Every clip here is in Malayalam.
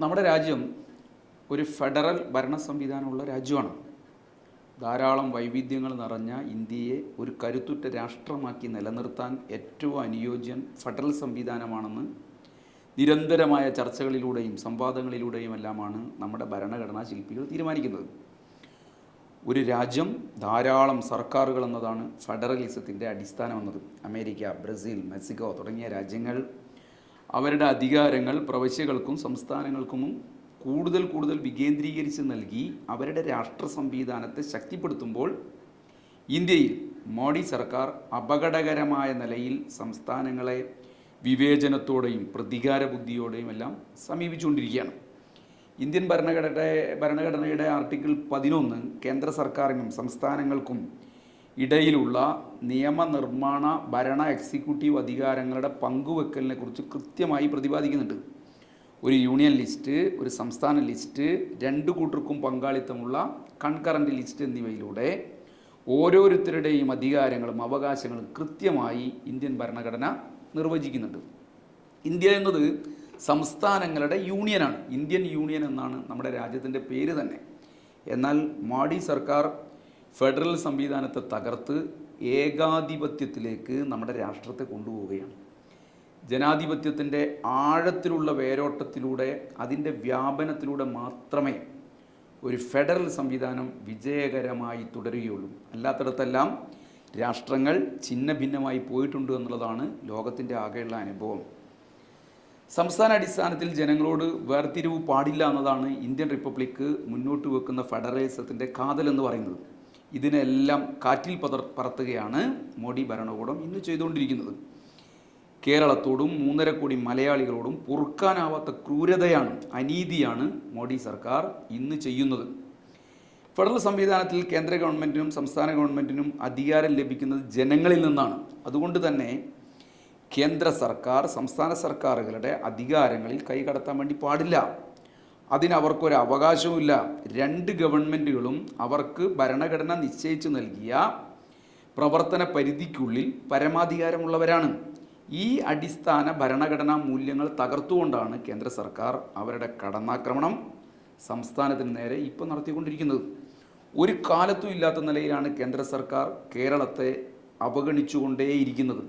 നമ്മുടെ രാജ്യം ഒരു ഫെഡറൽ ഭരണ സംവിധാനമുള്ള രാജ്യമാണ്. ധാരാളം വൈവിധ്യങ്ങൾ നിറഞ്ഞ ഇന്ത്യയെ ഒരു കരുത്തുറ്റ രാഷ്ട്രമാക്കി നിലനിർത്താൻ ഏറ്റവും അനുയോജ്യൻ ഫെഡറൽ സംവിധാനമാണെന്ന് നിരന്തരമായ ചർച്ചകളിലൂടെയും സംവാദങ്ങളിലൂടെയും എല്ലാമാണ് നമ്മുടെ ഭരണഘടനാ ശില്പികൾ തീരുമാനിക്കുന്നത്. ഒരു രാജ്യം ധാരാളം സർക്കാരുകൾ എന്നതാണ് ഫെഡറലിസത്തിന്റെ അടിസ്ഥാനം എന്നത് അമേരിക്ക ബ്രസീൽ മെക്സിക്കോ തുടങ്ങിയ രാജ്യങ്ങൾ അവരുടെ അധികാരങ്ങൾ പ്രവശ്യകൾക്കും സംസ്ഥാനങ്ങൾക്കും കൂടുതൽ കൂടുതൽ വികേന്ദ്രീകരിച്ച് നൽകി അവരുടെ രാഷ്ട്ര സംവിധാനത്തെ ശക്തിപ്പെടുത്തുമ്പോൾ ഇന്ത്യയിൽ മോഡി സർക്കാർ അപകടകരമായ നിലയിൽ സംസ്ഥാനങ്ങളെ വിവേചനത്തോടെയും പ്രതികാര ബുദ്ധിയോടെയും എല്ലാം സമീപിച്ചുകൊണ്ടിരിക്കുകയാണ്. ഇന്ത്യൻ ഭരണഘടന ഭരണഘടനയുടെ ആർട്ടിക്കിൾ പതിനൊന്ന് കേന്ദ്ര സർക്കാരിനും സംസ്ഥാനങ്ങൾക്കും ഇടയിലുള്ള നിയമനിർമ്മാണ ഭരണ എക്സിക്യൂട്ടീവ് അധികാരങ്ങളുടെ പങ്കുവെക്കലിനെ കുറിച്ച് കൃത്യമായി പ്രതിപാദിക്കുന്നുണ്ട്. ഒരു യൂണിയൻ ലിസ്റ്റ് ഒരു സംസ്ഥാന ലിസ്റ്റ് രണ്ട് കൂട്ടർക്കും പങ്കാളിത്തമുള്ള കൺകറന്റ് ലിസ്റ്റ് എന്നിവയിലൂടെ ഓരോരുത്തരുടെയും അധികാരങ്ങളും അവകാശങ്ങളും കൃത്യമായി ഇന്ത്യൻ ഭരണഘടന നിർവചിക്കുന്നുണ്ട്. ഇന്ത്യ എന്നത് സംസ്ഥാനങ്ങളുടെ യൂണിയനാണ് ഇന്ത്യൻ യൂണിയൻ എന്നാണ് നമ്മുടെ രാജ്യത്തിന്റെ പേര് തന്നെ. എന്നാൽ മോഡി സർക്കാർ ഫെഡറൽ സംവിധാനത്തെ തകർത്ത് ഏകാധിപത്യത്തിലേക്ക് നമ്മുടെ രാഷ്ട്രത്തെ കൊണ്ടുപോവുകയാണ്. ജനാധിപത്യത്തിന്റെ ആഴത്തിലുള്ള വേരോട്ടത്തിലൂടെ അതിന്റെ വ്യാപനത്തിലൂടെ മാത്രമേ ഒരു ഫെഡറൽ സംവിധാനം വിജയകരമായി തുടരുകയുള്ളൂ. അല്ലാത്തിടത്തെല്ലാം രാഷ്ട്രങ്ങൾ ഛിന്ന ഭിന്നമായി പോയിട്ടുണ്ട് എന്നുള്ളതാണ് ലോകത്തിന്റെ ആകെയുള്ള അനുഭവം. സംസ്ഥാന അടിസ്ഥാനത്തിൽ ജനങ്ങളോട് വേർതിരിവ് പാടില്ല എന്നതാണ് ഇന്ത്യൻ റിപ്പബ്ലിക്ക് മുന്നോട്ട് വെക്കുന്ന ഫെഡറലിസത്തിന്റെ കാതൽ എന്ന് പറയുന്നത്. ഇതിനെല്ലാം കാറ്റിൽ പതർ പറത്തുകയാണ് മോഡി ഭരണകൂടം ഇന്ന് ചെയ്തുകൊണ്ടിരിക്കുന്നത്. കേരളത്തോടും മൂന്നര കോടി മലയാളികളോടും പൊറുക്കാനാവാത്ത ക്രൂരതയാണ് അനീതിയാണ് മോഡി സർക്കാർ ഇന്ന് ചെയ്യുന്നത്. ഫെഡറൽ സംവിധാനത്തിൽ കേന്ദ്ര ഗവൺമെന്റിനും സംസ്ഥാന ഗവൺമെന്റിനും അധികാരം ലഭിക്കുന്നത് ജനങ്ങളിൽ നിന്നാണ്. അതുകൊണ്ട് തന്നെ കേന്ദ്ര സർക്കാർ സംസ്ഥാന സർക്കാരുകളുടെ അധികാരങ്ങളിൽ കൈകടത്താൻ വേണ്ടി പാടില്ല. അതിന് അവർക്കൊരു അവകാശവുമില്ല രണ്ട് ഗവൺമെന്റുകളും അവർക്ക് ഭരണഘടന നിശ്ചയിച്ചു നൽകിയ പ്രവർത്തന പരിധിക്കുള്ളിൽ പരമാധികാരമുള്ളവരാണ്. ഈ അടിസ്ഥാന ഭരണഘടനാ മൂല്യങ്ങൾ തകർത്തുകൊണ്ടാണ് കേന്ദ്ര സർക്കാർ അവരുടെ കടന്നാക്രമണം സംസ്ഥാനത്തിന് നേരെ ഇപ്പോൾ നടത്തിക്കൊണ്ടിരിക്കുന്നത്. ഒരു കാലത്തും ഇല്ലാത്ത നിലയിലാണ് കേന്ദ്ര സർക്കാർ കേരളത്തെ അവഗണിച്ചുകൊണ്ടേയിരിക്കുന്നത്.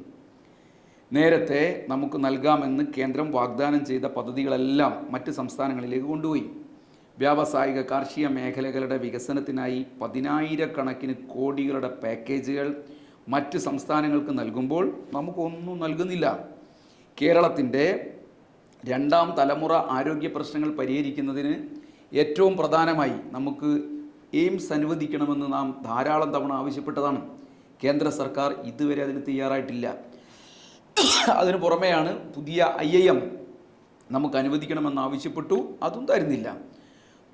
നേരത്തെ നമുക്ക് നൽകാമെന്ന് കേന്ദ്രം വാഗ്ദാനം ചെയ്ത പദ്ധതികളെല്ലാം മറ്റ് സംസ്ഥാനങ്ങളിലേക്ക് കൊണ്ടുപോയി. വ്യാവസായിക കാർഷിക മേഖലകളുടെ വികസനത്തിനായി പതിനായിരക്കണക്കിന് കോടികളുടെ പാക്കേജുകൾ മറ്റ് സംസ്ഥാനങ്ങൾക്ക് നൽകുമ്പോൾ നമുക്കൊന്നും നൽകുന്നില്ല. കേരളത്തിന്റെ രണ്ടാം തലമുറ ആരോഗ്യ പ്രശ്നങ്ങൾ പരിഹരിക്കുന്നതിന് ഏറ്റവും പ്രധാനമായി നമുക്ക് എയിംസ് അനുവദിക്കണമെന്ന് നാം ധാരാളം തവണ ആവശ്യപ്പെട്ടതാണ്. കേന്ദ്ര സർക്കാർ ഇതുവരെ അതിന് തയ്യാറായിട്ടില്ല. അതിനു പുറമെയാണ് പുതിയ ഐ ഐ എം നമുക്ക് അനുവദിക്കണമെന്ന് ആവശ്യപ്പെട്ടു. അതും തരുന്നില്ല.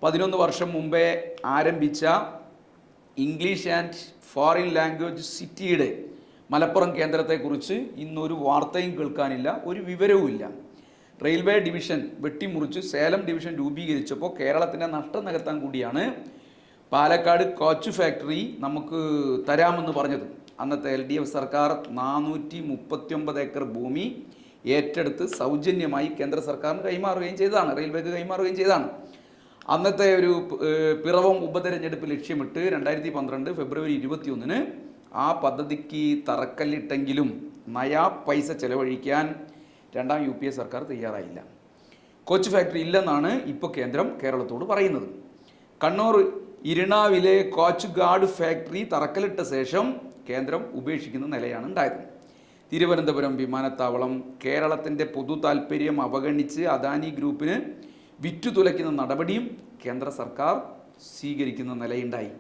പതിനൊന്ന് വർഷം മുമ്പേ ആരംഭിച്ച ഇംഗ്ലീഷ് ആൻഡ് ഫോറിൻ ലാംഗ്വേജ് സിറ്റിയുടെ മലപ്പുറം കേന്ദ്രത്തെക്കുറിച്ച് ഇന്നൊരു വാർത്തയും കേൾക്കാനില്ല ഒരു വിവരവുമില്ല റെയിൽവേ ഡിവിഷൻ വെട്ടിമുറിച്ച് സേലം ഡിവിഷൻ രൂപീകരിച്ചപ്പോൾ കേരളത്തിന്റെ നഷ്ടം നികത്താൻ കൂടിയാണ് പാലക്കാട് കോച്ച് ഫാക്ടറി നമുക്ക് തരാമെന്ന് പറഞ്ഞത്. അന്നത്തെ എൽ ഡി എഫ് സർക്കാർ നാനൂറ്റി മുപ്പത്തിയൊമ്പത് ഏക്കർ ഭൂമി ഏറ്റെടുത്ത് സൗജന്യമായി കേന്ദ്ര സർക്കാരിന് കൈമാറുകയും ചെയ്തതാണ് റെയിൽവേക്ക് കൈമാറുകയും ചെയ്തതാണ്. അന്നത്തെ ഒരു പിറവം ഉപതെരഞ്ഞെടുപ്പ് ലക്ഷ്യമിട്ട് രണ്ടായിരത്തി പന്ത്രണ്ട് ഫെബ്രുവരി ഇരുപത്തിയൊന്നിന് ആ പദ്ധതിക്ക് തറക്കല്ലിട്ടെങ്കിലും നയാ പൈസ ചെലവഴിക്കാൻ രണ്ടാം യു പി എ സർക്കാർ തയ്യാറായില്ല. കോച്ച് ഫാക്ടറി ഇല്ലെന്നാണ് ഇപ്പോൾ കേന്ദ്രം കേരളത്തോട് പറയുന്നത്. കണ്ണൂർ ഇരിണാവിലെ കോച്ച് ഗാർഡ് ഫാക്ടറി തറക്കല്ലിട്ട ശേഷം കേന്ദ്രം ഉപേക്ഷിക്കുന്ന നിലയാണ് ഉണ്ടായത്. തിരുവനന്തപുരം വിമാനത്താവളം കേരളത്തിന്റെ പൊതു താൽപ്പര്യം അവഗണിച്ച് അദാനി ഗ്രൂപ്പിന് വിറ്റുതുലയ്ക്കുന്ന നടപടിയും കേന്ദ്ര സർക്കാർ സ്വീകരിക്കുന്ന നിലയുണ്ടായി.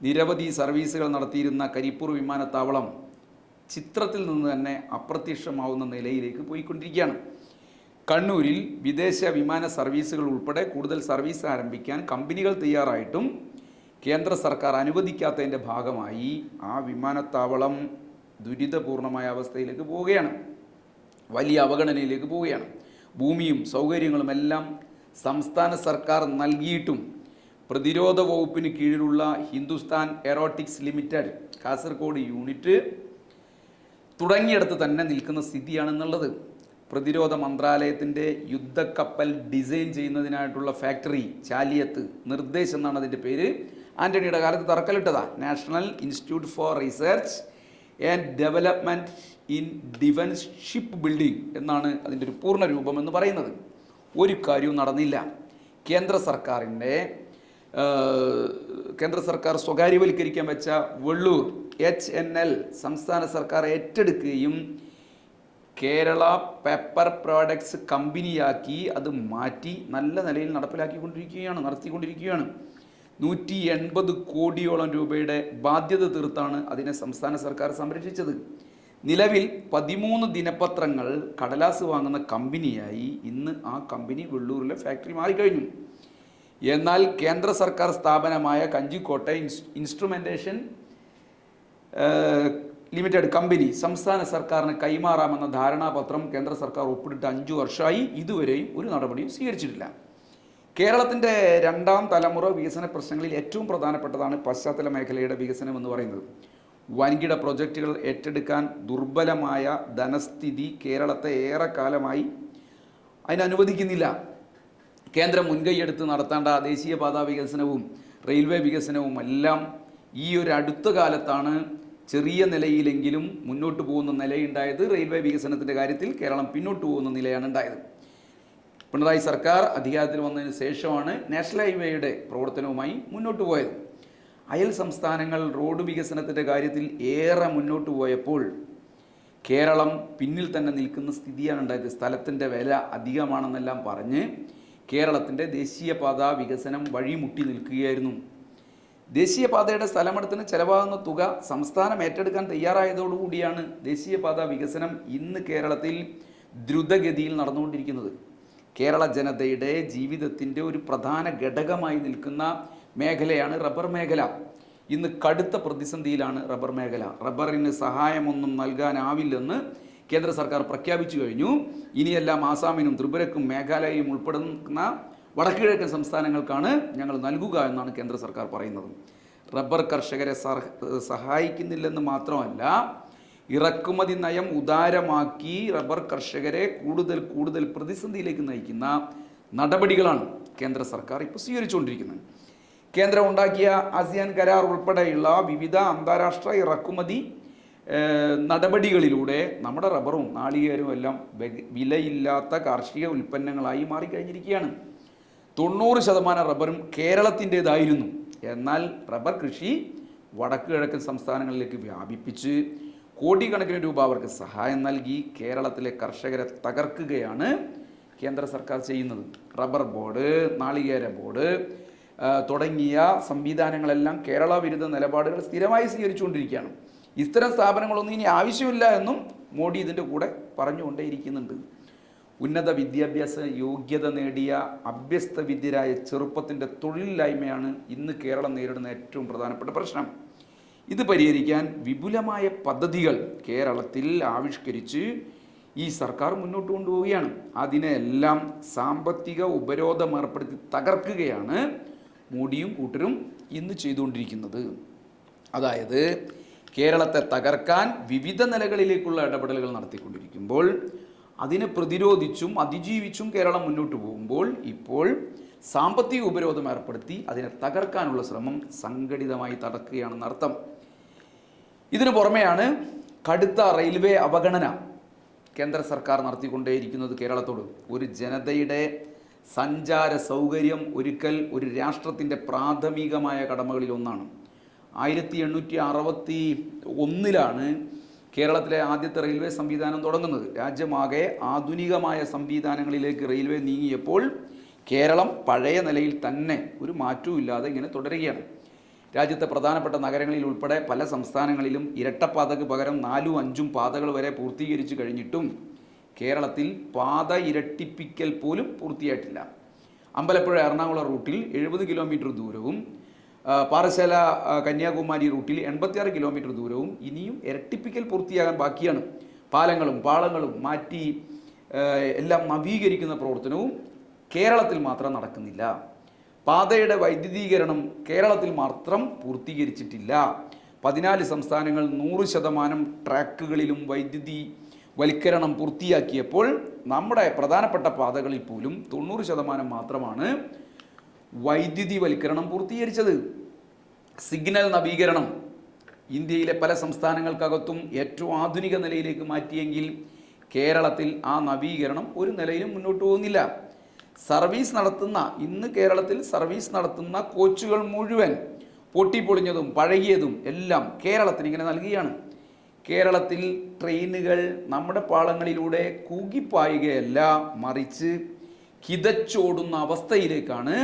നിരവധി സർവീസുകൾ നടത്തിയിരുന്ന കരിപ്പൂർ വിമാനത്താവളം ചിത്രത്തിൽ നിന്ന് തന്നെ അപ്രത്യക്ഷമാവുന്ന നിലയിലേക്ക് പോയിക്കൊണ്ടിരിക്കുകയാണ്. കണ്ണൂരിൽ വിദേശ വിമാന സർവീസുകൾ ഉൾപ്പെടെ കൂടുതൽ സർവീസ് ആരംഭിക്കാൻ കമ്പനികൾ തയ്യാറായിട്ടും കേന്ദ്ര സർക്കാർ അനുവദിക്കാത്തതിന്റെ ഭാഗമായി ആ വിമാനത്താവളം ദുരിതപൂർണമായ അവസ്ഥയിലേക്ക് പോവുകയാണ്. വലിയ അവഗണനയിലേക്ക് പോവുകയാണ്. ഭൂമിയും സൗകര്യങ്ങളും എല്ലാം സംസ്ഥാന സർക്കാർ നൽകിയിട്ടും പ്രതിരോധ വകുപ്പിന് കീഴിലുള്ള Hindustan aeronautics limited Kasaragod unit തുടങ്ങിയിടത്ത് തന്നെ നിൽക്കുന്ന സ്ഥിതിയാണെന്നുള്ളത്. പ്രതിരോധ മന്ത്രാലയത്തിന്റെ യുദ്ധക്കപ്പൽ ഡിസൈൻ ചെയ്യുന്നതിനായിട്ടുള്ള ഫാക്ടറി ചാലിയത്ത് നിർദ്ദേശം എന്നാണ് അതിന്റെ പേര്. ആന്റണിയുടെ കാലത്ത് തറക്കല്ലിട്ടതാണ് national institute for research and development in defence ship building എന്നാണ് അതിന്റെ ഒരു പൂർണ രൂപം എന്ന് പറയുന്നത്. ഒരു കാര്യവും നടന്നില്ല. കേന്ദ്ര സർക്കാരിന്റെ കേന്ദ്ര സർക്കാർ സ്വകാര്യവൽക്കരിക്കാൻ വെച്ച വെള്ളൂർ എച്ച് എൻ എൽ സംസ്ഥാന സർക്കാർ ഏറ്റെടുക്കുകയും കേരള പേപ്പർ പ്രോഡക്ട്സ് കമ്പനിയാക്കി അത് മാറ്റി നല്ല നിലയിൽ നടപ്പിലാക്കിക്കൊണ്ടിരിക്കുകയാണ് നടത്തിക്കൊണ്ടിരിക്കുകയാണ്. നൂറ്റി എൺപത് കോടിയോളം രൂപയുടെ ബാധ്യത തീർത്താണ് അതിനെ സംസ്ഥാന സർക്കാർ സംരക്ഷിച്ചത്. നിലവിൽ പതിമൂന്ന് ദിനപത്രങ്ങൾ കടലാസ് വാങ്ങുന്ന കമ്പനിയായി ഇന്ന് ആ കമ്പനി വെള്ളൂരിലെ ഫാക്ടറി മാറിക്കഴിഞ്ഞു. എന്നാൽ കേന്ദ്ര സർക്കാർ സ്ഥാപനമായ കഞ്ചിക്കോട്ടെ ഇൻസ് ഇൻസ്ട്രുമെന്റേഷൻ ലിമിറ്റഡ് കമ്പനി സംസ്ഥാന സർക്കാരിന് കൈമാറാമെന്ന ധാരണാപത്രം കേന്ദ്ര സർക്കാർ ഒപ്പിട്ടിട്ട് അഞ്ചു വർഷമായി ഇതുവരെയും ഒരു നടപടിയും സ്വീകരിച്ചിട്ടില്ല. കേരളത്തിന്റെ രണ്ടാം തലമുറ വികസന പ്രശ്നങ്ങളിൽ ഏറ്റവും പ്രധാനപ്പെട്ടതാണ് പശ്ചാത്തല മേഖലയുടെ വികസനം എന്ന് പറയുന്നത്. വൻകിട പ്രൊജക്റ്റുകൾ ഏറ്റെടുക്കാൻ ദുർബലമായ ധനസ്ഥിതി കേരളത്തെ ഏറെക്കാലമായി അതിനനുവദിക്കുന്നില്ല കേന്ദ്രം മുൻകൈയെടുത്ത് നടത്തേണ്ട ദേശീയപാതാ വികസനവും റെയിൽവേ വികസനവും എല്ലാം ഈ ഒരു അടുത്ത കാലത്താണ് ചെറിയ നിലയിലെങ്കിലും മുന്നോട്ട് പോകുന്ന നിലയുണ്ടായത്. റെയിൽവേ വികസനത്തിന്റെ കാര്യത്തിൽ കേരളം പിന്നോട്ട് പോകുന്ന നിലയാണ് ഉണ്ടായത്. പിണറായി സർക്കാർ അധികാരത്തിൽ വന്നതിന് ശേഷമാണ് നാഷണൽ ഹൈവേയുടെ പ്രവർത്തനവുമായി മുന്നോട്ട് പോയത്. അയൽ സംസ്ഥാനങ്ങൾ റോഡ് വികസനത്തിന്റെ കാര്യത്തിൽ ഏറെ മുന്നോട്ട് പോയപ്പോൾ കേരളം പിന്നിൽ തന്നെ നിൽക്കുന്ന സ്ഥിതിയാണ് ഉണ്ടായത്. സ്ഥലത്തിന്റെ വില അധികമാണെന്നെല്ലാം പറഞ്ഞ് കേരളത്തിന്റെ ദേശീയപാത വികസനം വഴിമുട്ടി നിൽക്കുകയായിരുന്നു. ദേശീയപാതയുടെ സ്ഥലമെടുത്തിന് ചെലവാകുന്ന തുക സംസ്ഥാനം ഏറ്റെടുക്കാൻ തയ്യാറായതോടുകൂടിയാണ് ദേശീയപാത വികസനം ഇന്ന് കേരളത്തിൽ ദ്രുതഗതിയിൽ നടന്നുകൊണ്ടിരിക്കുന്നത്. കേരള ജനതയുടെ ജീവിതത്തിന്റെ ഒരു പ്രധാന ഘടകമായി നിൽക്കുന്ന മേഖലയാണ് റബ്ബർ മേഖല. ഇന്ന് കടുത്ത പ്രതിസന്ധിയിലാണ് റബ്ബർ മേഖല. റബ്ബറിന് സഹായമൊന്നും നൽകാനാവില്ലെന്ന് കേന്ദ്ര സർക്കാർ പ്രഖ്യാപിച്ചു കഴിഞ്ഞു. ഇനിയെല്ലാം ആസാമിനും ത്രിപുരക്കും മേഘാലയയും ഉൾപ്പെടുന്ന വടക്കുകിഴക്കൻ സംസ്ഥാനങ്ങൾക്കാണ് ഞങ്ങൾ നൽകുക എന്നാണ് കേന്ദ്ര സർക്കാർ പറയുന്നത്. റബ്ബർ കർഷകരെ സഹ- സഹായിക്കുന്നില്ലെന്ന് മാത്രമല്ല ഇറക്കുമതി നയം ഉദാരമാക്കി റബ്ബർ കർഷകരെ കൂടുതൽ കൂടുതൽ പ്രതിസന്ധിയിലേക്ക് നയിക്കുന്ന നടപടികളാണ് കേന്ദ്ര സർക്കാർ ഇപ്പോൾ സ്വീകരിച്ചുകൊണ്ടിരിക്കുന്നത്. കേന്ദ്രം ഉണ്ടാക്കിയ ആസിയാൻ കരാർ ഉൾപ്പെടെയുള്ള വിവിധ അന്താരാഷ്ട്ര ഇറക്കുമതി നടപടികളിലൂടെ നമ്മുടെ റബ്ബറും നാളികേരവും എല്ലാം വിലയില്ലാത്ത കാർഷിക ഉൽപ്പന്നങ്ങളായി മാറിക്കഴിഞ്ഞിരിക്കുകയാണ്. തൊണ്ണൂറ് ശതമാനം റബ്ബറും കേരളത്തിന്റേതായിരുന്നു. എന്നാൽ റബ്ബർ കൃഷി വടക്ക് കിഴക്കൻ സംസ്ഥാനങ്ങളിലേക്ക് വ്യാപിപ്പിച്ച് കോടിക്കണക്കിന് രൂപ അവർക്ക് സഹായം നൽകി കേരളത്തിലെ കർഷകരെ തകർക്കുകയാണ് കേന്ദ്ര സർക്കാർ ചെയ്യുന്നത്. റബ്ബർ ബോർഡ് നാളികേര ബോർഡ് തുടങ്ങിയ സംവിധാനങ്ങളെല്ലാം കേരള വിരുദ്ധ നിലപാടുകൾ സ്ഥിരമായി സ്വീകരിച്ചുകൊണ്ടിരിക്കുകയാണ്. ഇത്തരം സ്ഥാപനങ്ങളൊന്നും ഇനി ആവശ്യമില്ല എന്നും മോഡി ഇതിന്റെ കൂടെ പറഞ്ഞുകൊണ്ടേയിരിക്കുന്നുണ്ട്. ഉന്നത വിദ്യാഭ്യാസ യോഗ്യത നേടിയ അഭ്യസ്ത വിദ്യരായ ചെറുപ്പത്തിന്റെ തൊഴിലില്ലായ്മയാണ് ഇന്ന് കേരളം നേരിടുന്ന ഏറ്റവും പ്രധാനപ്പെട്ട പ്രശ്നം. ഇത് പരിഹരിക്കാൻ വിപുലമായ പദ്ധതികൾ കേരളത്തിൽ ആവിഷ്കരിച്ച് ഈ സർക്കാർ മുന്നോട്ട് കൊണ്ടുപോവുകയാണ്. അതിനെല്ലാം സാമ്പത്തിക ഉപരോധം ഏർപ്പെടുത്തി തകർക്കുകയാണ് മോഡിയും കൂട്ടരും ഇന്ന് ചെയ്തുകൊണ്ടിരിക്കുന്നത്. അതായത് കേരളത്തെ തകർക്കാൻ വിവിധ നിലകളിലേക്കുള്ള ഇടപെടലുകൾ നടത്തിക്കൊണ്ടിരിക്കുമ്പോൾ അതിനെ പ്രതിരോധിച്ചും അതിജീവിച്ചും കേരളം മുന്നോട്ട് പോകുമ്പോൾ ഇപ്പോൾ സാമ്പത്തിക ഉപരോധം ഏർപ്പെടുത്തി അതിനെ തകർക്കാനുള്ള ശ്രമം സംഘടിതമായി തടക്കുകയാണെന്ന് അർത്ഥം ഇതിനു പുറമെയാണ് കടുത്ത റെയിൽവേ അവഗണന കേന്ദ്ര സർക്കാർ നടത്തിക്കൊണ്ടേയിരിക്കുന്നത് കേരളത്തോട്. ഒരു ജനതയുടെ സഞ്ചാര സൗകര്യം ഒരുക്കൽ ഒരു രാഷ്ട്രത്തിന്റെ പ്രാഥമികമായ കടമകളിൽ ഒന്നാണ്. ആയിരത്തി എണ്ണൂറ്റി അറുപത്തി ഒന്നിലാണ് കേരളത്തിലെ ആദ്യത്തെ റെയിൽവേ സംവിധാനം തുടങ്ങുന്നത്. രാജ്യമാകെ ആധുനികമായ സംവിധാനങ്ങളിലേക്ക് റെയിൽവേ നീങ്ങിയപ്പോൾ കേരളം പഴയ നിലയിൽ തന്നെ ഒരു മാറ്റവും ഇല്ലാതെ ഇങ്ങനെ തുടരുകയാണ്. രാജ്യത്തെ പ്രധാനപ്പെട്ട നഗരങ്ങളിൽ ഉൾപ്പെടെ പല സംസ്ഥാനങ്ങളിലും ഇരട്ടപ്പാതയ്ക്ക് പകരം നാലും അഞ്ചും പാതകൾ വരെ പൂർത്തീകരിച്ചു കഴിഞ്ഞിട്ടും കേരളത്തിൽ പാത ഇരട്ടിപ്പിക്കൽ പോലും പൂർത്തിയായിട്ടില്ല. അമ്പലപ്പുഴ എറണാകുളം റൂട്ടിൽ എഴുപത് കിലോമീറ്റർ ദൂരവും പാറശാല കന്യാകുമാരി റൂട്ടിൽ എൺപത്തിയാറ് കിലോമീറ്റർ ദൂരവും ഇനിയും ഇരട്ടിപ്പിക്കൽ പൂർത്തിയാകാൻ ബാക്കിയാണ്. പാലങ്ങളും പാളങ്ങളും മാറ്റി എല്ലാം നവീകരിക്കുന്ന പ്രവർത്തനവും കേരളത്തിൽ മാത്രം നടക്കുന്നില്ല. പാതയുടെ വൈദ്യുതീകരണം കേരളത്തിൽ മാത്രം പൂർത്തീകരിച്ചിട്ടില്ല. പതിനാല് സംസ്ഥാനങ്ങൾ നൂറ് ശതമാനം ട്രാക്കുകളിലും വൈദ്യുതി വൽക്കരണം പൂർത്തിയാക്കിയപ്പോൾ നമ്മുടെ പ്രധാനപ്പെട്ട പാതകളിൽ പോലും തൊണ്ണൂറ് ശതമാനം മാത്രമാണ് വൈദ്യുതി വൽക്കരണം പൂർത്തീകരിച്ചത്. സിഗ്നൽ നവീകരണം ഇന്ത്യയിലെ പല സംസ്ഥാനങ്ങൾക്കകത്തും ഏറ്റവും ആധുനിക നിലയിലേക്ക് മാറ്റിയെങ്കിൽ കേരളത്തിൽ ആ നവീകരണം ഒരു നിലയിലും മുന്നോട്ട് പോകുന്നില്ല. സർവീസ് നടത്തുന്ന ഇന്ന് കേരളത്തിൽ സർവീസ് നടത്തുന്ന കോച്ചുകൾ മുഴുവൻ പൊട്ടിപ്പൊളിഞ്ഞതും പഴകിയതും എല്ലാം കേരളത്തിന് ഇങ്ങനെ നൽകുകയാണ്. കേരളത്തിൽ ട്രെയിനുകൾ നമ്മുടെ പാളങ്ങളിലൂടെ കൂകിപ്പായുകയല്ല മറിച്ച് കിതച്ചോടുന്ന അവസ്ഥയിലേക്കാണ്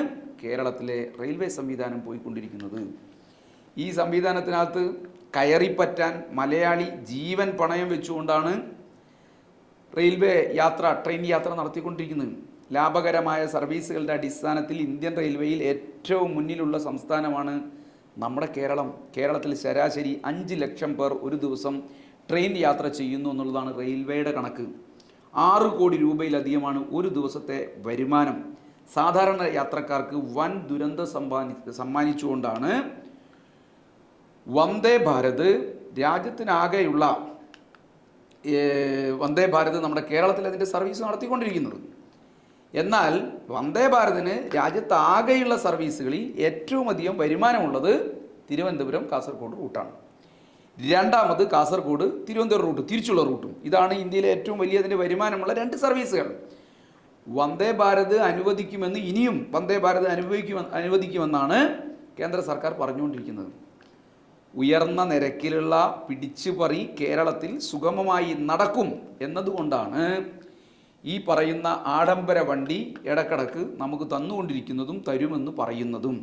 കേരളത്തിലെ റെയിൽവേ സംവിധാനം പോയിക്കൊണ്ടിരിക്കുന്നത്. ഈ സംവിധാനത്തിനകത്ത് കയറിപ്പറ്റാൻ മലയാളി ജീവൻ പണയം വെച്ചുകൊണ്ടാണ് റെയിൽവേ യാത്ര ട്രെയിൻ യാത്ര നടത്തിക്കൊണ്ടിരിക്കുന്നത്. ലാഭകരമായ സർവീസുകളുടെ അടിസ്ഥാനത്തിൽ ഇന്ത്യൻ റെയിൽവേയിൽ ഏറ്റവും മുന്നിലുള്ള സംസ്ഥാനമാണ് നമ്മുടെ കേരളം. കേരളത്തിൽ ശരാശരി അഞ്ച് ലക്ഷം പേർ ഒരു ദിവസം ട്രെയിൻ യാത്ര ചെയ്യുന്നു എന്നുള്ളതാണ് റെയിൽവേയുടെ കണക്ക്. ആറ് കോടി രൂപയിലധികമാണ് ഒരു ദിവസത്തെ വരുമാനം. സാധാരണ യാത്രക്കാർക്ക് വൻ ദുരന്ത സമ്മാനി സമ്മാനിച്ചുകൊണ്ടാണ് വന്ദേ ഭാരത് രാജ്യത്തിനാകെയുള്ള വന്ദേ ഭാരത് നമ്മുടെ കേരളത്തിൽ അതിന്റെ സർവീസ് നടത്തിക്കൊണ്ടിരിക്കുന്നത്. എന്നാൽ വന്ദേ ഭാരതിന് രാജ്യത്താകെയുള്ള സർവീസുകളിൽ ഏറ്റവും അധികം വരുമാനമുള്ളത് തിരുവനന്തപുരം കാസർഗോഡ് റൂട്ടാണ്. രണ്ടാമത് കാസർഗോഡ് തിരുവനന്തപുരം റൂട്ട് തിരിച്ചുള്ള റൂട്ടും. ഇതാണ് ഇന്ത്യയിലെ ഏറ്റവും വലിയ അതിന്റെ വരുമാനമുള്ള രണ്ട് സർവീസുകൾ. വന്ദേ ഭാരത് അനുവദിക്കുമെന്ന് ഇനിയും വന്ദേ ഭാരത് അനുഭവിക്കുമെന്ന് അനുവദിക്കുമെന്നാണ് കേന്ദ്ര സർക്കാർ പറഞ്ഞുകൊണ്ടിരിക്കുന്നത്. ഉയർന്ന നിരക്കിലുള്ള പിടിച്ചുപറി കേരളത്തിൽ സുഗമമായി നടക്കും എന്നതുകൊണ്ടാണ് ഈ പറയുന്ന ആഡംബര വണ്ടി ഇടക്കിടക്ക് നമുക്ക് തന്നുകൊണ്ടിരിക്കുന്നതും തരുമെന്ന് പറയുന്നതും.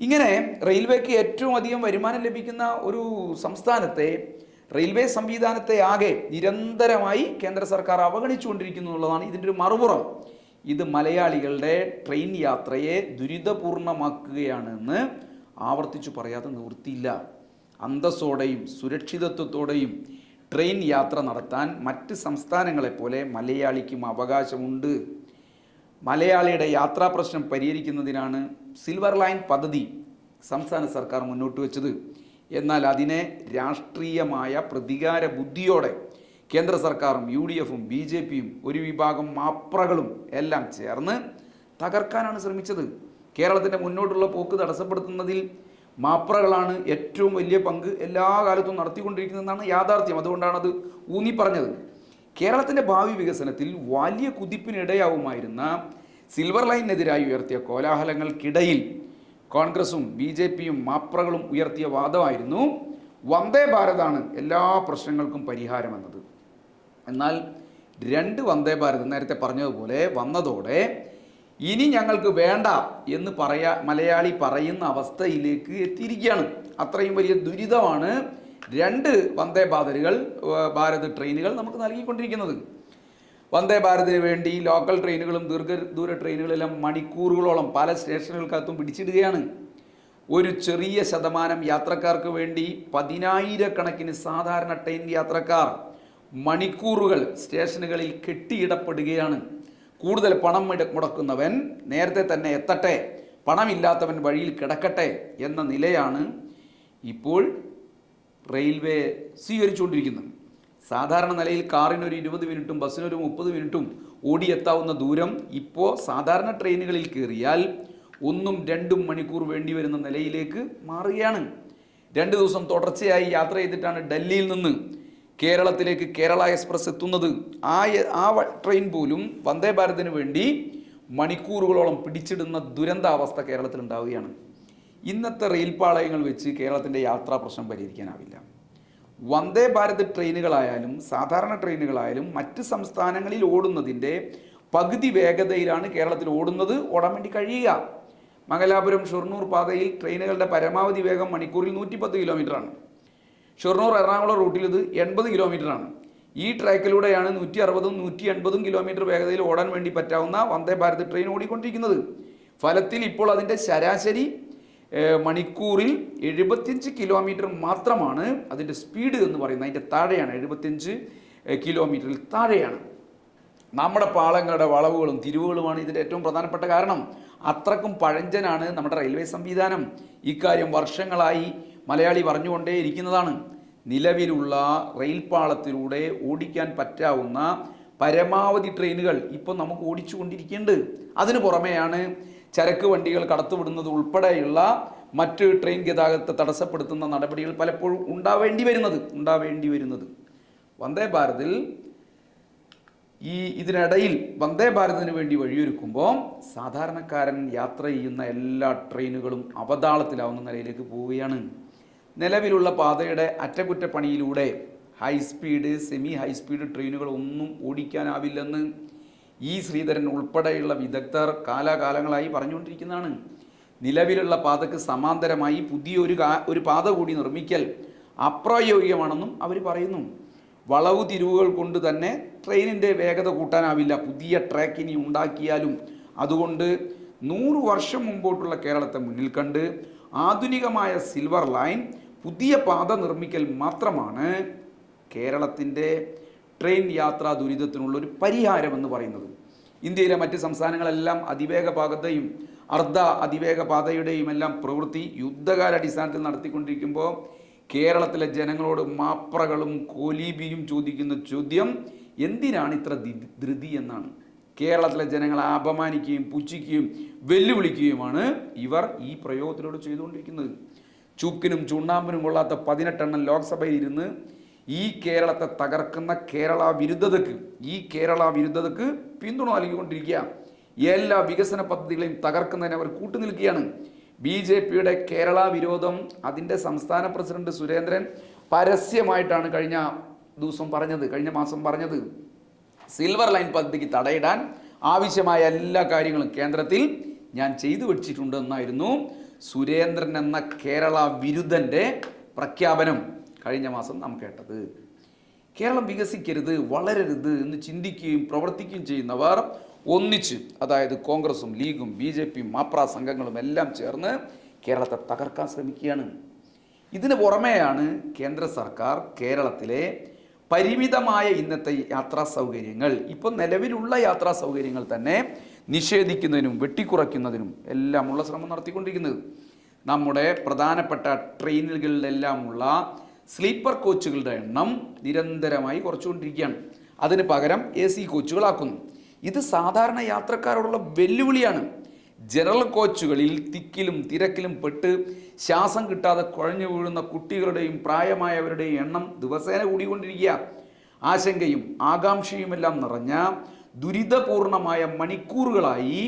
ഇങ്ങനെ റെയിൽവേക്ക് ഏറ്റവും അധികം വരുമാനം ലഭിക്കുന്ന ഒരു സംസ്ഥാനത്തെ റെയിൽവേ സംവിധാനത്തെ ആകെ നിരന്തരമായി കേന്ദ്ര സർക്കാർ അവഗണിച്ചുകൊണ്ടിരിക്കുന്നു എന്നുള്ളതാണ് ഇതിന്റെ ഒരു മറുപുറം. ഇത് മലയാളികളുടെ ട്രെയിൻ യാത്രയെ ദുരിതപൂർണമാക്കുകയാണെന്ന് ആവർത്തിച്ചു പറയാതെ നിവൃത്തിയില്ല. അന്തസ്സോടെയും സുരക്ഷിതത്വത്തോടെയും ട്രെയിൻ യാത്ര നടത്താൻ മറ്റ് സംസ്ഥാനങ്ങളെപ്പോലെ മലയാളിക്കും അവകാശമുണ്ട്. മലയാളിയുടെ യാത്രാ പ്രശ്നം പരിഹരിക്കുന്നതിനാണ് സിൽവർ ലൈൻ പദ്ധതി സംസ്ഥാന സർക്കാർ മുന്നോട്ട് വെച്ചത്. എന്നാൽ അതിനെ രാഷ്ട്രീയമായ പ്രതികാര ബുദ്ധിയോടെ കേന്ദ്ര സർക്കാരും യു ഡി എഫും ബി ജെ പിയും ഒരു വിഭാഗം മാപ്രകളും എല്ലാം ചേർന്ന് തകർക്കാനാണ് ശ്രമിച്ചത്. കേരളത്തിന്റെ മുന്നോട്ടുള്ള പോക്ക് തടസ്സപ്പെടുത്തുന്നതിൽ മാപ്രകളാണ് ഏറ്റവും വലിയ പങ്ക് എല്ലാ കാലത്തും നടത്തിക്കൊണ്ടിരിക്കുന്നതെന്നാണ് യാഥാർത്ഥ്യം. അതുകൊണ്ടാണ് അത് ഊന്നി പറഞ്ഞത്. കേരളത്തിന്റെ ഭാവി വികസനത്തിൽ വലിയ കുതിപ്പിനിടയാവുമായിരുന്ന സിൽവർ ലൈനിനെതിരായി ഉയർത്തിയ കോലാഹലങ്ങൾക്കിടയിൽ കോൺഗ്രസും ബി ജെ പിയും മാപ്രകളും ഉയർത്തിയ വാദമായിരുന്നു വന്ദേ ഭാരതാണ് എല്ലാ പ്രശ്നങ്ങൾക്കും പരിഹാരമെന്നത്. എന്നാൽ രണ്ട് വന്ദേ ഭാരത് നേരത്തെ പറഞ്ഞതുപോലെ വന്നതോടെ ഇനി ഞങ്ങൾക്ക് വേണ്ട എന്ന് പറയാ മലയാളി പറയുന്ന അവസ്ഥയിലേക്ക് എത്തിയിരിക്കുകയാണ്. അത്രയും വലിയ ദുരിതമാണ് രണ്ട് വന്ദേ ഭാരതുകൾ ഭാരത് ട്രെയിനുകൾ നമുക്ക് നൽകിക്കൊണ്ടിരിക്കുന്നത്. വന്ദേ ഭാരതിന് വേണ്ടി ലോക്കൽ ട്രെയിനുകളും ദീർഘദൂര ട്രെയിനുകളെല്ലാം മണിക്കൂറുകളോളം പല സ്റ്റേഷനുകൾക്കകത്തും പിടിച്ചിടുകയാണ്. ഒരു ചെറിയ ശതമാനം യാത്രക്കാർക്ക് വേണ്ടി പതിനായിരക്കണക്കിന് സാധാരണ ട്രെയിൻ യാത്രക്കാർ മണിക്കൂറുകൾ സ്റ്റേഷനുകളിൽ കെട്ടിയിടപ്പെടുകയാണ്. കൂടുതൽ പണം മുടക്കുന്നവൻ നേരത്തെ തന്നെ എത്തട്ടെ പണമില്ലാത്തവൻ വഴിയിൽ കിടക്കട്ടെ എന്ന നിലയാണ് ഇപ്പോൾ റെയിൽവേ സ്വീകരിച്ചുകൊണ്ടിരിക്കുന്നത്. സാധാരണ നിലയിൽ കാറിനൊരു ഇരുപത് മിനിറ്റും ബസ്സിനൊരു മുപ്പത് മിനിറ്റും ഓടിയെത്താവുന്ന ദൂരം ഇപ്പോൾ സാധാരണ ട്രെയിനുകളിൽ കയറിയാൽ ഒന്നും രണ്ടും മണിക്കൂർ വേണ്ടി വരുന്ന നിലയിലേക്ക് മാറുകയാണ്. രണ്ട് ദിവസം തുടർച്ചയായി യാത്ര ചെയ്തിട്ടാണ് ഡൽഹിയിൽ നിന്ന് കേരളത്തിലേക്ക് കേരള എക്സ്പ്രസ് എത്തുന്നത്. ആ ആ ട്രെയിൻ പോലും വന്ദേ ഭാരതിന് വേണ്ടി മണിക്കൂറുകളോളം പിടിച്ചിടുന്ന ദുരന്താവസ്ഥ കേരളത്തിൽ ഉണ്ടാവുകയാണ്. ഇന്നത്തെ റെയിൽ പാളയങ്ങൾ വെച്ച് കേരളത്തിന്റെ യാത്രാ പ്രശ്നം പരിഹരിക്കാനാവില്ല. വന്ദേ ഭാരത് ട്രെയിനുകളായാലും സാധാരണ ട്രെയിനുകളായാലും മറ്റ് സംസ്ഥാനങ്ങളിൽ ഓടുന്നതിന്റെ പകുതി വേഗതയിലാണ് കേരളത്തിൽ ഓടുന്നത് ഓടാൻ വേണ്ടി കഴിയുക. മംഗലാപുരം ഷൊർണൂർ പാതയിൽ ട്രെയിനുകളുടെ പരമാവധി വേഗം മണിക്കൂറിൽ നൂറ്റിപ്പത്ത് കിലോമീറ്ററാണ്. ഷൊർണൂർ എറണാകുളം റൂട്ടിൽ ഇത് എൺപത് കിലോമീറ്ററാണ്. ഈ ട്രാക്കിലൂടെയാണ് നൂറ്റി അറുപതും നൂറ്റി എൺപതും കിലോമീറ്റർ വേഗതയിൽ ഓടാൻ വേണ്ടി പറ്റാവുന്ന വന്ദേ ഭാരത് ട്രെയിൻ ഓടിക്കൊണ്ടിരിക്കുന്നത്. ഫലത്തിൽ ഇപ്പോൾ അതിന്റെ ശരാശരി മണിക്കൂറിൽ എഴുപത്തിയഞ്ച് കിലോമീറ്റർ മാത്രമാണ് അതിന്റെ സ്പീഡ് എന്ന് പറയുന്നത്. അതിന്റെ താഴെയാണ് എഴുപത്തിയഞ്ച് കിലോമീറ്ററിൽ താഴെയാണ്. നമ്മുടെ പാളങ്ങളുടെ വളവുകളും തിരിവുകളുമാണ് ഇതിന്റെ ഏറ്റവും പ്രധാനപ്പെട്ട കാരണം. അത്രക്കും പഴഞ്ചനാണ് നമ്മുടെ റെയിൽവേ സംവിധാനം. ഇക്കാര്യം വർഷങ്ങളായി മലയാളി പറഞ്ഞുകൊണ്ടേ ഇരിക്കുന്നതാണ്. നിലവിലുള്ള റെയിൽപാളത്തിലൂടെ ഓടിക്കാൻ പറ്റാവുന്ന പരമാവധി ട്രെയിനുകൾ ഇപ്പോൾ നമുക്ക് ഓടിച്ചുകൊണ്ടിരിക്കുന്നുണ്ട്. അതിനു പുറമെയാണ് ചരക്ക് വണ്ടികൾ കടത്തുവിടുന്നത് ഉൾപ്പെടെയുള്ള മറ്റ് ട്രെയിൻ ഗതാഗതത്തെ തടസ്സപ്പെടുത്തുന്ന നടപടികൾ പലപ്പോഴും ഉണ്ടാവേണ്ടി വരുന്നത് ഉണ്ടാവേണ്ടി വരുന്നത്. വന്ദേ ഭാരതിൽ ഈ ഇതിനിടയിൽ വന്ദേ ഭാരതിന് വേണ്ടി വഴിയൊരുക്കുമ്പോൾ സാധാരണക്കാരൻ യാത്ര ചെയ്യുന്ന എല്ലാ ട്രെയിനുകളും അവതാളത്തിലാവുന്ന നിലയിലേക്ക് പോവുകയാണ്. നിലവിലുള്ള പാതയുടെ അറ്റകുറ്റപ്പണിയിലൂടെ ഹൈസ്പീഡ് സെമി ഹൈസ്പീഡ് ട്രെയിനുകൾ ഒന്നും ഓടിക്കാനാവില്ലെന്ന് ഈ ശ്രീധരൻ ഉൾപ്പെടെയുള്ള വിദഗ്ധർ കാലാകാലങ്ങളായി പറഞ്ഞുകൊണ്ടിരിക്കുന്നതാണ്. നിലവിലുള്ള പാതയ്ക്ക് സമാന്തരമായി പുതിയൊരു ഒരു പാത കൂടി നിർമ്മിക്കൽ അപ്രായോഗികമാണെന്നും അവർ പറയുന്നു. വളവ് തിരിവുകൾ കൊണ്ട് തന്നെ ട്രെയിനിന്റെ വേഗത കൂട്ടാനാവില്ല. പുതിയ ട്രാക്ക് ഇനി ഉണ്ടാക്കിയാലും അതുകൊണ്ട് നൂറ് വർഷം മുമ്പോട്ടുള്ള കേരളത്തെ മുന്നിൽ കണ്ട് ആധുനികമായ സിൽവർ ലൈൻ പുതിയ പാത നിർമ്മിക്കൽ മാത്രമാണ് കേരളത്തിന്റെ ട്രെയിൻ യാത്രാ ദുരിതത്തിനുള്ള ഒരു പരിഹാരമെന്ന് പറയുന്നത്. ഇന്ത്യയിലെ മറ്റ് സംസ്ഥാനങ്ങളെല്ലാം അതിവേഗ പാതയും അർദ്ധ അതിവേഗ പാതയുടെയും എല്ലാം പ്രവൃത്തി യുദ്ധകാലാടിസ്ഥാനത്തിൽ നടത്തിക്കൊണ്ടിരിക്കുമ്പോൾ കേരളത്തിലെ ജനങ്ങളോട് മാപ്രകളും കോലീബിയും ചോദിക്കുന്ന ചോദ്യം എന്തിനാണ് ഇത്ര ധൃതി എന്നാണ്. കേരളത്തിലെ ജനങ്ങളെ അപമാനിക്കുകയും പുച്ഛിക്കുകയും വെല്ലുവിളിക്കുകയുമാണ് ഇവർ ഈ പ്രയോഗത്തിലൂടെ ചെയ്തുകൊണ്ടിരിക്കുന്നത്. ചുക്കിനും ചുണ്ണാമ്പിനും കൊള്ളാത്ത പതിനെട്ടെണ്ണം ലോക്സഭയിൽ ഇരുന്ന് ഈ കേരളത്തെ തകർക്കുന്ന കേരള വിരുദ്ധതക്ക് ഈ കേരള വിരുദ്ധതക്ക് പിന്തുണ നൽകിക്കൊണ്ടിരിക്കുക. എല്ലാ വികസന പദ്ധതികളെയും തകർക്കുന്നതിന് അവർ കൂട്ടുനിൽക്കുകയാണ്. ബി ജെ പിയുടെ കേരള വിരോധം അതിന്റെ സംസ്ഥാന പ്രസിഡന്റ് സുരേന്ദ്രൻ പരസ്യമായിട്ടാണ് കഴിഞ്ഞ ദിവസം പറഞ്ഞത് കഴിഞ്ഞ മാസം പറഞ്ഞത്. സിൽവർ ലൈൻ പദ്ധതിക്ക് തടയിടാൻ ആവശ്യമായ എല്ലാ കാര്യങ്ങളും കേന്ദ്രത്തിൽ ഞാൻ ചെയ്തു വെച്ചിട്ടുണ്ട് എന്നായിരുന്നു. സുരേന്ദ്രൻ എന്ന കേരള വിരുദ്ധന്റെ പ്രഖ്യാപനം കഴിഞ്ഞ മാസം നാം കേട്ടത്. കേരളം വികസിക്കരുത് വളരരുത് എന്ന് ചിന്തിക്കുകയും പ്രവർത്തിക്കുകയും ചെയ്യുന്നവർ ഒന്നിച്ച് അതായത് കോൺഗ്രസും ലീഗും ബി ജെ പിയും മാപ്ര സംഘങ്ങളും എല്ലാം ചേർന്ന് കേരളത്തെ തകർക്കാൻ ശ്രമിക്കുകയാണ്. ഇതിന് പുറമെയാണ് കേന്ദ്ര സർക്കാർ കേരളത്തിലെ പരിമിതമായ ഇന്നത്തെ യാത്രാ സൗകര്യങ്ങൾ. ഇപ്പോൾ നിലവിലുള്ള യാത്രാ സൗകര്യങ്ങൾ തന്നെ നിഷേധിക്കുന്നതിനും വെട്ടിക്കുറയ്ക്കുന്നതിനും എല്ലാമുള്ള ശ്രമം നടത്തിക്കൊണ്ടിരിക്കുന്നത്. നമ്മുടെ പ്രധാനപ്പെട്ട ട്രെയിനുകളിലെല്ലാമുള്ള സ്ലീപ്പർ കോച്ചുകളുടെ എണ്ണം നിരന്തരമായി കുറച്ചുകൊണ്ടിരിക്കുകയാണ്. അതിന് പകരം എ സി കോച്ചുകളാക്കുന്നു. ഇത് സാധാരണ യാത്രക്കാരോടുള്ള വെല്ലുവിളിയാണ്. ജനറൽ കോച്ചുകളിൽ തിക്കിലും തിരക്കിലും പെട്ട് ശ്വാസം കിട്ടാതെ കുഴഞ്ഞു വീഴുന്ന കുട്ടികളുടെയും പ്രായമായവരുടെയും എണ്ണം ദിവസേന കൂടിക്കൊണ്ടിരിക്കുക ആശങ്കയും ആകാംക്ഷയുമെല്ലാം നിറഞ്ഞ ദുരിതപൂർണമായ മണിക്കൂറുകളായി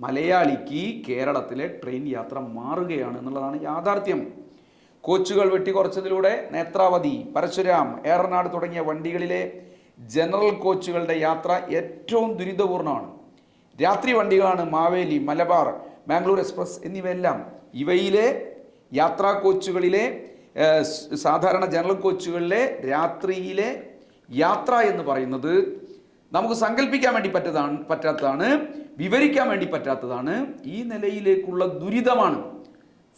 മലയാളിക്ക് കേരളത്തിലെ ട്രെയിൻ യാത്ര മാറുകയാണ് എന്നുള്ളതാണ് യാഥാർത്ഥ്യം. കോച്ചുകൾ വെട്ടിക്കുറച്ചതിലൂടെ നേത്രാവതി പരശുരാം ഏറനാട് തുടങ്ങിയ വണ്ടികളിലെ ജനറൽ കോച്ചുകളുടെ യാത്ര ഏറ്റവും ദുരിതപൂർണമാണ്. രാത്രി വണ്ടികളാണ് മാവേലി മലബാർ ബാംഗ്ലൂർ എക്സ്പ്രസ് എന്നിവയെല്ലാം ഇവയിലെ യാത്രാ കോച്ചുകളിലെ സാധാരണ ജനറൽ കോച്ചുകളിലെ രാത്രിയിലെ യാത്ര എന്ന് പറയുന്നത് നമുക്ക് സങ്കല്പിക്കാൻ വേണ്ടി പറ്റതാണ് പറ്റാത്തതാണ് വിവരിക്കാൻ വേണ്ടി പറ്റാത്തതാണ് ഈ നിലയിലേക്കുള്ള ദുരിതമാണ്.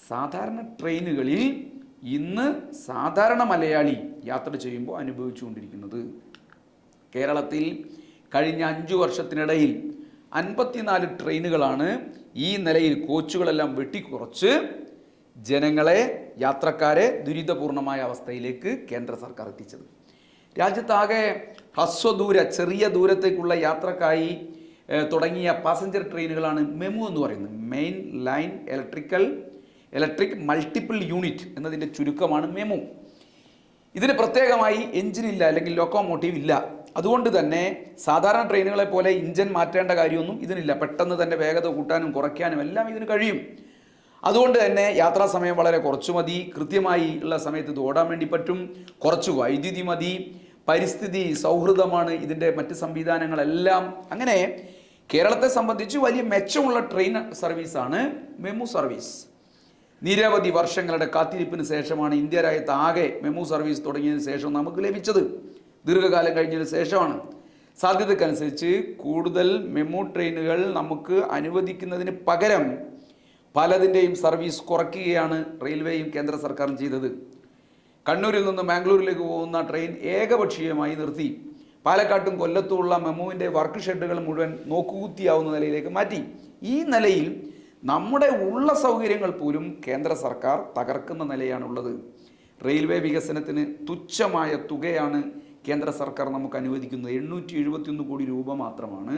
സാധാരണ ട്രെയിനുകളിൽ ഇന്ന് സാധാരണ മലയാളി യാത്ര ചെയ്യുമ്പോൾ അനുഭവിച്ചുകൊണ്ടിരിക്കുന്നത്. കേരളത്തിൽ കഴിഞ്ഞ അഞ്ചു വർഷത്തിനിടയിൽ അൻപത്തിനാല് ട്രെയിനുകളാണ് ഈ നിലയിൽ കോച്ചുകളെല്ലാം വെട്ടിക്കുറച്ച് ജനങ്ങളെ യാത്രക്കാരെ ദുരിതപൂർണമായ അവസ്ഥയിലേക്ക് കേന്ദ്ര സർക്കാർ എത്തിച്ചത്. രാജ്യത്താകെ ഹ്രസ്വദൂര ചെറിയ ദൂരത്തേക്കുള്ള യാത്രക്കായി തുടങ്ങിയ പാസഞ്ചർ ട്രെയിനുകളാണ് മെമു എന്ന് പറയുന്നത്. Main line electrical electric multiple unit എന്നതിന്റെ ചുരുക്കമാണ് മെമു. ഇതിന് പ്രത്യേകമായി എഞ്ചിനില്ല അല്ലെങ്കിൽ ലോക്കോമോട്ടീവ് ഇല്ല. അതുകൊണ്ട് തന്നെ സാധാരണ ട്രെയിനുകളെ പോലെ ഇഞ്ചൻ മാറ്റേണ്ട കാര്യമൊന്നും ഇതിനില്ല. പെട്ടെന്ന് തന്നെ വേഗത കൂട്ടാനും കുറയ്ക്കാനും എല്ലാം ഇതിന് കഴിയും. അതുകൊണ്ട് തന്നെ യാത്രാ സമയം വളരെ കുറച്ചു മതി. കൃത്യമായി ഉള്ള സമയത്ത് ഇത് ഓടാൻ വേണ്ടി പറ്റും. കുറച്ച് വൈദ്യുതി മതി. പരിസ്ഥിതി സൗഹൃദമാണ് ഇതിന്റെ മറ്റ് സംവിധാനങ്ങളെല്ലാം. അങ്ങനെ കേരളത്തെ സംബന്ധിച്ച് വലിയ മെച്ചമുള്ള ട്രെയിൻ സർവീസാണ് മെമു സർവീസ്. നിരവധി വർഷങ്ങളുടെ കാത്തിരിപ്പിന് ശേഷമാണ് ഇന്ത്യ രാജ്യത്ത് ആകെ മെമു സർവീസ് തുടങ്ങിയതിന് ശേഷം നമുക്ക് ലഭിച്ചത്. ദീർഘകാലം കഴിഞ്ഞതിന് ശേഷമാണ്. സാധ്യതക്കനുസരിച്ച് കൂടുതൽ മെമു ട്രെയിനുകൾ നമുക്ക് അനുവദിക്കുന്നതിന് പകരം പലതിന്റെയും സർവീസ് കുറയ്ക്കുകയാണ് റെയിൽവേയും കേന്ദ്ര സർക്കാരും ചെയ്തത്. കണ്ണൂരിൽ നിന്ന് മാംഗ്ലൂരിലേക്ക് പോകുന്ന ട്രെയിൻ ഏകപക്ഷീയമായി നിർത്തി. പാലക്കാട്ടും കൊല്ലത്തുമുള്ള മെമുവിന്റെ വർക്ക് ഷെഡുകൾ മുഴുവൻ നോക്കുകുത്തിയാവുന്ന നിലയിലേക്ക് മാറ്റി. ഈ നിലയിൽ നമ്മുടെ ഉള്ള സൗകര്യങ്ങൾ പോലും കേന്ദ്ര സർക്കാർ തകർക്കുന്ന നിലയാണുള്ളത്. റെയിൽവേ വികസനത്തിന് തുച്ഛമായ തുകയാണ് കേന്ദ്ര സർക്കാർ നമുക്ക് അനുവദിക്കുന്നത്. എണ്ണൂറ്റി എഴുപത്തിയൊന്ന് കോടി രൂപ മാത്രമാണ്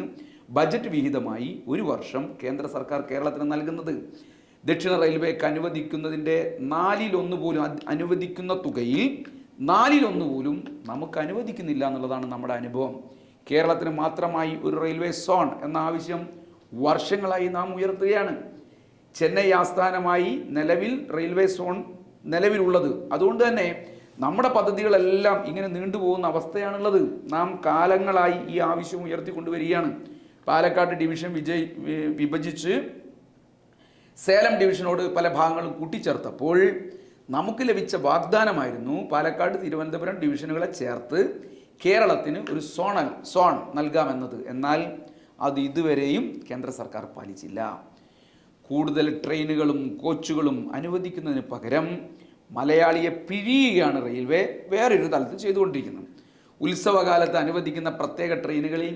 ബജറ്റ് വിഹിതമായി ഒരു വർഷം കേന്ദ്ര സർക്കാർ കേരളത്തിന് നൽകുന്നത്. ദക്ഷിണ റെയിൽവേക്ക് അനുവദിക്കുന്നതിന്റെ നാലിലൊന്ന് പോലും അനുവദിക്കുന്ന തുകയിൽ നാലിലൊന്ന് പോലും നമുക്ക് അനുവദിക്കുന്നില്ല എന്നുള്ളതാണ് നമ്മുടെ അനുഭവം. കേരളത്തിന് മാത്രമായി ഒരു റെയിൽവേ സോൺ എന്ന ആവശ്യം വർഷങ്ങളായി നാം ഉയർത്തുകയാണ്. ചെന്നൈ ആസ്ഥാനമായി നിലവിൽ റെയിൽവേ സോൺ നിലവിലുള്ളത്. അതുകൊണ്ട് തന്നെ നമ്മുടെ പദ്ധതികളെല്ലാം ഇങ്ങനെ നീണ്ടുപോകുന്ന അവസ്ഥയാണുള്ളത്. നാം കാലങ്ങളായി ഈ ആവശ്യം ഉയർത്തിക്കൊണ്ടുവരികയാണ്. പാലക്കാട് ഡിവിഷൻ വിജയ് വിഭജിച്ച് സേലം ഡിവിഷനോട് പല ഭാഗങ്ങളും കൂട്ടിച്ചേർത്തപ്പോൾ നമുക്ക് ലഭിച്ച വാഗ്ദാനമായിരുന്നു പാലക്കാട് തിരുവനന്തപുരം ഡിവിഷനുകളെ ചേർത്ത് കേരളത്തിന് ഒരു സോണൽ സോൺ നൽകാമെന്നത്. എന്നാൽ അത് ഇതുവരെയും കേന്ദ്ര സർക്കാർ പാലിച്ചില്ല. കൂടുതൽ ട്രെയിനുകളും കോച്ചുകളും അനുവദിക്കുന്നതിന് പകരം മലയാളിയെ പിഴിയുകയാണ് റെയിൽവേ വേറൊരു തലത്ത് ചെയ്തുകൊണ്ടിരിക്കുന്നത്. ഉത്സവകാലത്ത് അനുവദിക്കുന്ന പ്രത്യേക ട്രെയിനുകളിൽ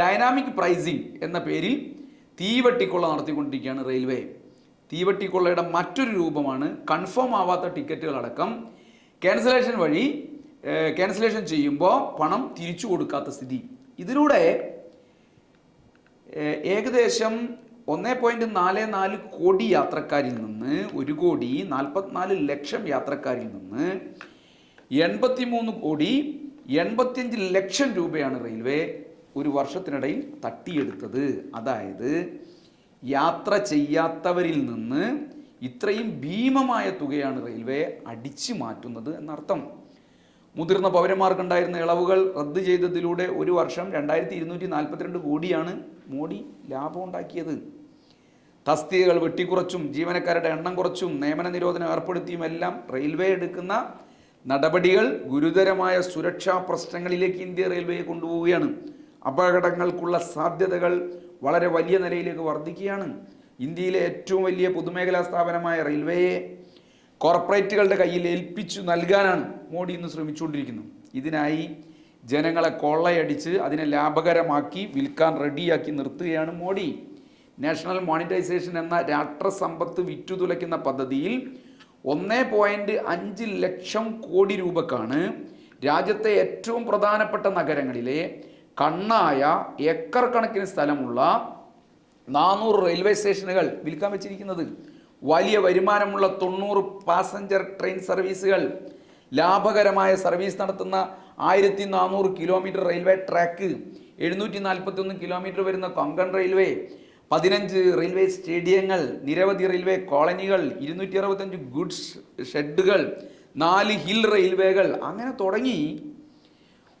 ഡൈനാമിക് പ്രൈസിംഗ് എന്ന പേരിൽ തീവട്ടിക്കൊള്ള നടത്തിക്കൊണ്ടിരിക്കുകയാണ് റെയിൽവേ. തീവട്ടിക്കൊള്ളയുടെ മറ്റൊരു രൂപമാണ് കൺഫേം ആവാത്ത ടിക്കറ്റുകളടക്കം ക്യാൻസലേഷൻ വഴി ക്യാൻസലേഷൻ ചെയ്യുമ്പോൾ പണം തിരിച്ചു കൊടുക്കാത്ത സ്ഥിതി. ഇതിലൂടെ ഏകദേശം ഒന്ന് പോയിന്റ് നാല് നാല് കോടി യാത്രക്കാരിൽ നിന്ന് ഒരു കോടി നാൽപ്പത്തിനാല് ലക്ഷം യാത്രക്കാരിൽ നിന്ന് എൺപത്തിമൂന്ന് കോടി എൺപത്തിയഞ്ച് ലക്ഷം രൂപയാണ് റെയിൽവേ ഒരു വർഷത്തിനിടയിൽ തട്ടിയെടുത്തത്. അതായത് യാത്ര ചെയ്യാത്തവരിൽ നിന്ന് ഇത്രയും ഭീമമായ തുകയാണ് റെയിൽവേ അടിച്ചു മാറ്റുന്നത് എന്നർത്ഥം. മുതിർന്ന പൗരന്മാർക്കുണ്ടായിരുന്ന ഇളവുകൾ റദ്ദ് ചെയ്തതിലൂടെ ഒരു വർഷം രണ്ടായിരത്തി ഇരുന്നൂറ്റി നാൽപ്പത്തിരണ്ട് കോടിയാണ് മോഡി ലാഭം ഉണ്ടാക്കിയത്. തസ്തികകൾ വെട്ടിക്കുറച്ചും ജീവനക്കാരുടെ എണ്ണം കുറച്ചും നിയമന നിരോധനം ഏർപ്പെടുത്തിയും എല്ലാം റെയിൽവേ എടുക്കുന്ന നടപടികൾ ഗുരുതരമായ സുരക്ഷാ പ്രശ്നങ്ങളിലേക്ക് ഇന്ത്യ റെയിൽവേയെ കൊണ്ടുപോവുകയാണ്. അപകടങ്ങൾക്കുള്ള സാധ്യതകൾ വളരെ വലിയ നിലയിലേക്ക് വർദ്ധിക്കുകയാണ്. ഇന്ത്യയിലെ ഏറ്റവും വലിയ പൊതുമേഖലാ സ്ഥാപനമായ റെയിൽവേയെ കോർപ്പറേറ്റുകളുടെ കയ്യിൽ ഏൽപ്പിച്ചു നൽകാനാണ് മോഡി ഇന്ന് ശ്രമിച്ചുകൊണ്ടിരിക്കുന്നത് ഇതിനായി ജനങ്ങളെ കൊള്ളയടിച്ച് അതിനെ ലാഭകരമാക്കി വിൽക്കാൻ റെഡിയാക്കി നിർത്തുകയാണ് മോഡി. നാഷണൽ മോണിറ്റൈസേഷൻ എന്ന രാഷ്ട്രസമ്പത്ത് വിറ്റുതുലയ്ക്കുന്ന പദ്ധതിയിൽ ഒന്നേ പോയിന്റ് അഞ്ച് ലക്ഷം കോടി രൂപക്കാണ് രാജ്യത്തെ ഏറ്റവും പ്രധാനപ്പെട്ട നഗരങ്ങളിലെ കണ്ണായ ഏക്കർ കണക്കിന് സ്ഥലമുള്ള നാനൂറ് റെയിൽവേ സ്റ്റേഷനുകൾ വിൽക്കാൻ വെച്ചിരിക്കുന്നത്. വലിയ വരുമാനമുള്ള തൊണ്ണൂറ് പാസഞ്ചർ ട്രെയിൻ സർവീസുകൾ. ലാഭകരമായ സർവീസ് നടത്തുന്ന ആയിരത്തി നാനൂറ് കിലോമീറ്റർ റെയിൽവേ ട്രാക്ക്. എഴുന്നൂറ്റി നാൽപ്പത്തി കിലോമീറ്റർ വരുന്ന കൊങ്കൺ റെയിൽവേ. പതിനഞ്ച് റെയിൽവേ സ്റ്റേഡിയങ്ങൾ നിരവധി റെയിൽവേ കോളനികൾ ഇരുന്നൂറ്റി അറുപത്തഞ്ച് ഗുഡ്സ് ഷെഡുകൾ നാല് ഹിൽ റെയിൽവേകൾ. അങ്ങനെ തുടങ്ങി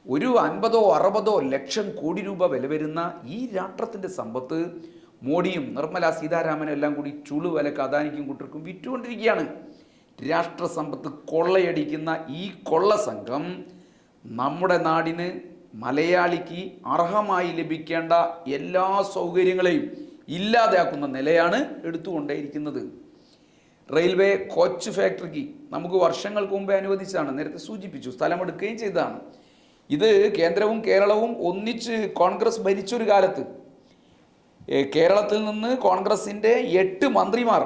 ഒരു അൻപതോ അറുപതോ ലക്ഷം കോടി രൂപ വില വരുന്ന ഈ രാഷ്ട്രത്തിന്റെ സമ്പത്ത് മോഡിയും നിർമ്മല സീതാരാമനും എല്ലാം കൂടി ചുളു വിലക്ക് അദാനിക്കും കൂട്ടർക്കും വിറ്റുകൊണ്ടിരിക്കുകയാണ്. രാഷ്ട്ര സമ്പത്ത് കൊള്ളയടിക്കുന്ന ഈ കൊള്ള സംഘം നമ്മുടെ നാടിന് മലയാളിക്ക് അർഹമായി ലഭിക്കേണ്ട എല്ലാ സൗകര്യങ്ങളെയും ഇല്ലാതാക്കുന്ന നിലയാണ് എടുത്തുകൊണ്ടേയിരിക്കുന്നത്. റെയിൽവേ കോച്ച് ഫാക്ടറിക്ക് നമുക്ക് വർഷങ്ങൾക്ക് മുമ്പേ അനുവദിച്ചതാണ്. നേരത്തെ സൂചിപ്പിച്ചു സ്ഥലമെടുക്കുകയും ചെയ്തതാണ്. ഇത് കേന്ദ്രവും കേരളവും ഒന്നിച്ച് കോൺഗ്രസ് ഭരിച്ചൊരു കാലത്ത്. കേരളത്തിൽ നിന്ന് കോൺഗ്രസിന്റെ എട്ട് മന്ത്രിമാർ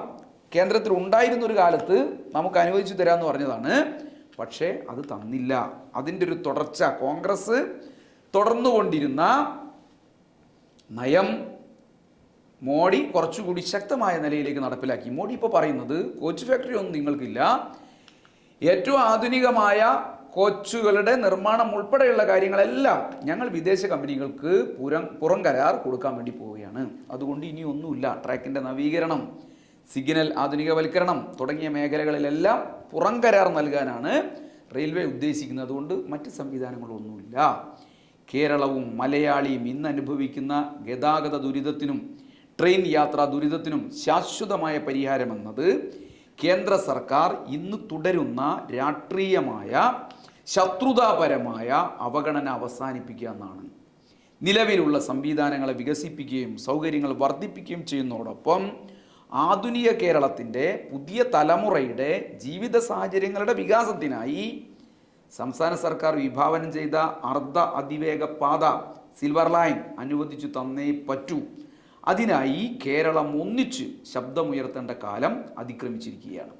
കേന്ദ്രത്തിൽ ഉണ്ടായിരുന്ന ഒരു കാലത്ത് നമുക്ക് അനുവദിച്ചു തരാമെന്ന് പറഞ്ഞതാണ്. പക്ഷേ അത് തന്നില്ല. അതിന്റെ ഒരു തുടർച്ച കോൺഗ്രസ് തുടർന്നുകൊണ്ടിരുന്ന നയം മോഡി കുറച്ചുകൂടി ശക്തമായ നിലയിലേക്ക് നടപ്പിലാക്കി. മോഡി ഇപ്പോൾ പറയുന്നത് കോച്ച് ഫാക്ടറി ഒന്നും നിങ്ങൾക്കില്ല. ഏറ്റവും ആധുനികമായ കോച്ചുകളുടെ നിർമ്മാണം ഉൾപ്പെടെയുള്ള കാര്യങ്ങളെല്ലാം ഞങ്ങൾ വിദേശ കമ്പനികൾക്ക് പുറം പുറം കരാർ കൊടുക്കാൻ വേണ്ടി പോവുകയാണ്. അതുകൊണ്ട് ഇനി ഒന്നുമില്ല. ട്രാക്കിന്റെ നവീകരണം സിഗ്നൽ ആധുനികവൽക്കരണം തുടങ്ങിയ മേഖലകളിലെല്ലാം പുറം കരാർ നൽകാനാണ് റെയിൽവേ ഉദ്ദേശിക്കുന്നത്. അതുകൊണ്ട് മറ്റ് സംവിധാനങ്ങളൊന്നുമില്ല. കേരളവും മലയാളിയും ഇന്ന് അനുഭവിക്കുന്ന ഗതാഗത ദുരിതത്തിനും ട്രെയിൻ യാത്രാ ദുരിതത്തിനും ശാശ്വതമായ പരിഹാരമെന്നത് കേന്ദ്ര സർക്കാർ ഇന്ന് തുടരുന്ന രാഷ്ട്രീയമായ ശത്രുതാപരമായ അവഗണന അവസാനിപ്പിക്കുക എന്നാണ്. നിലവിലുള്ള സംവിധാനങ്ങളെ വികസിപ്പിക്കുകയും സൗകര്യങ്ങൾ വർദ്ധിപ്പിക്കുകയും ചെയ്യുന്നതോടൊപ്പം ആധുനിക കേരളത്തിന്റെ പുതിയ തലമുറയുടെ ജീവിത സാഹചര്യങ്ങളുടെ വികാസത്തിനായി സംസ്ഥാന സർക്കാർ വിഭാവനം ചെയ്ത അർദ്ധ അതിവേഗ പാത സിൽവർ ലൈൻ അനുവദിച്ചു തന്നേ പറ്റൂ. അതിനായി കേരളം ഒന്നിച്ച് ശബ്ദമുയർത്തേണ്ട കാലം അതിക്രമിച്ചിരിക്കുകയാണ്.